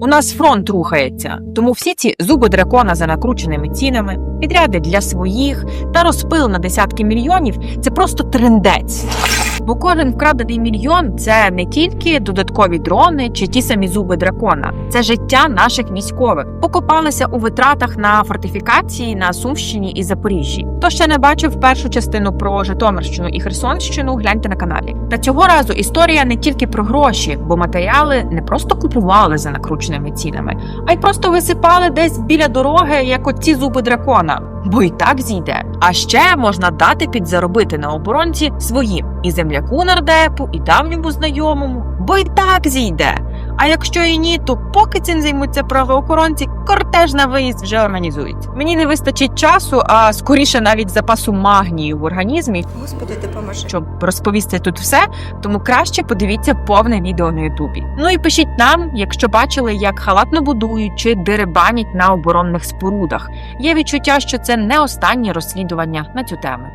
У нас фронт рухається, тому всі ці зуби дракона за накрученими цінами, підряди для своїх та розпил на десятки мільйонів це просто трендець. Бо кожен вкрадений мільйон це не тільки додаткові дрони чи ті самі зуби дракона, це життя наших військових. Покопалися у витратах на фортифікації на Сумщині і Запоріжжі. Хто ще не бачив першу частину про Житомирщину і Херсонщину, гляньте на каналі. Та цього разу історія не тільки про гроші, бо матеріали не просто купували за накрученими цінами, а й просто висипали десь біля дороги, як оці зуби дракона. Бо і так зійде. А ще можна дати підзаробити на оборонці своїм і земляку нардепу, і давньому знайомому, бо й так зійде. А якщо і ні, то поки цим займуться правоохоронці, кортеж на виїзд вже організують. Мені не вистачить часу, а скоріше навіть запасу магнію в організмі, Господи, допоможи. щоб розповісти тут все, тому краще подивіться повне відео на Ютубі. Ну і пишіть нам, якщо бачили, як халатно будують чи деребанять на оборонних спорудах. Є відчуття, що це не останнє розслідування на цю тему.